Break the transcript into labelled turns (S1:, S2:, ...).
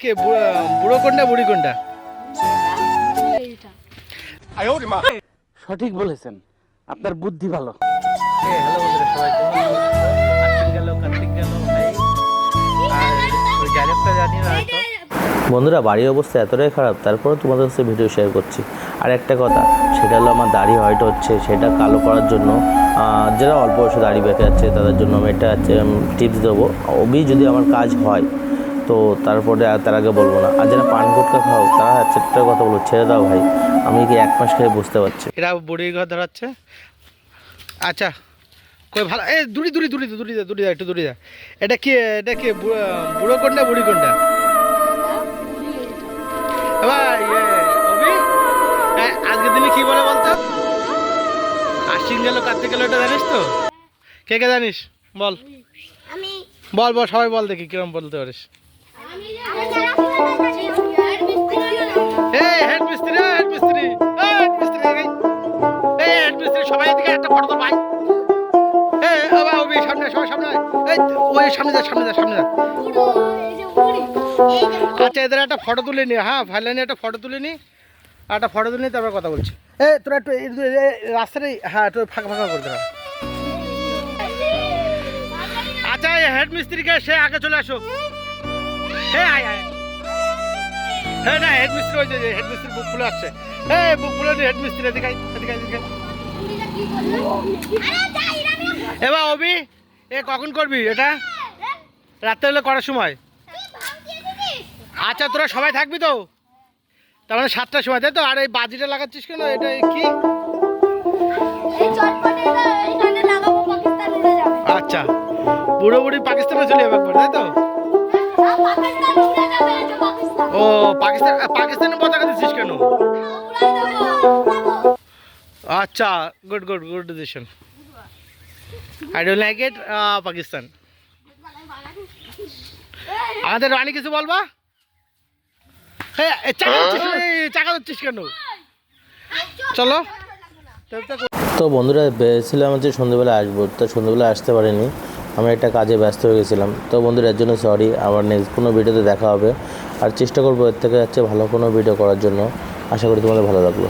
S1: কে বুড়ো কোনটা বুড়ি কোনটা?
S2: সঠিক বলেছেন। আপনার বুদ্ধি ভালো।
S1: হ্যালো বন্ধুরা সবাই কেমন আছো? আশ্বিন গেল কার্তিক গেল আর জানি না
S3: বন্ধুরা বাড়ির অবস্থা এতটাই খারাপ তারপরে তোমাদের কাছে ভিডিও শেয়ার করছি। আর একটা কথা সেটা হলো আমার দাড়ি হোয়াইট হচ্ছে সেটা কালো করার জন্য যারা অল্প বয়সে দাড়ি বেঁকে যাচ্ছে তাদের জন্য আমি একটা টিপস দেবো। অবি যদি আমার কাজ হয় তো তারপরে আর তার আগে বলব না। আর যারা পান গুটকা খাও তারা একটা কথা বলো ছেড়ে দাও ভাই। আমি কি এক মাস খেয়ে বুঝতে পারছি।
S1: এরা বুড়ির ঘর ধরাচ্ছে। আচ্ছা কই ভালো এ দূরি দূরি দূরি দূরি দা দূরি দা একটু দূরি দা এটা কি এটা কি বুড়ো বুড়ো কোনটা বুড়ি কোনটা? ইয়ে অভি দিনে কি বলে বলতো? আশ্বিন গেল কার্তিক গেল এটা জানিস তো? কে কে জানিস? বল। বল বল সবাই বল দেখি কিরম বলতে পারিস। আচ্ছা এদের একটা ফটো তুলে নি হ্যাঁ ফাইলাইনে একটা ফটো তুলে নি, একটা ফটো তুলে নি, তারপর কথা বলছি। এই, তোরা একটু রাস্তাটাই হ্যাঁ একটু ফাঁকা ফাঁকা করে দাঁড়া আচ্ছা হেড মিস্ত্রিকে সে আগে চলে আসো হ্যাঁ হ্যাঁ ওই যে হেড মিস্ত্রি বুক খুলে আসছে। মিস্ত্রি এদিকে এদিকে এদিকে। এবার অবি এ কখন করবি এটা? রাত্রেবেলা করার সময়। আচ্ছা তোরা সবাই থাকবি তো? তার মানে সাতটার সময়, তাই তো? আর এই বাজিটা লাগাচ্ছিস কেন? এটা কি? আচ্ছা বুড়ো বুড়ি পাকিস্তানে চলে যাবে তাই তো? ও পাকিস্তান পাকিস্তানের পতাকা দিচ্ছিস কেন? আচ্ছা good good good decision I don't like it Pakistan. আমাদের রানী কিছু বলবা? হ্যাঁ? চাকা কেন? চলো।
S3: তো বন্ধুরা ভেবেছিলাম যে সন্ধ্যেবেলা আসব তো সন্ধ্যেবেলা আসতে পারিনি। আমি একটা কাজে ব্যস্ত হয়ে গেছিলাম। তো বন্ধুরা এর জন্য সরি আবার নেক্সট কোনো ভিডিওতে দেখা হবে। আর চেষ্টা করব এর থেকে যাচ্ছে ভালো কোনো ভিডিও করার জন্য। আশা করি তোমাদের ভালো লাগল।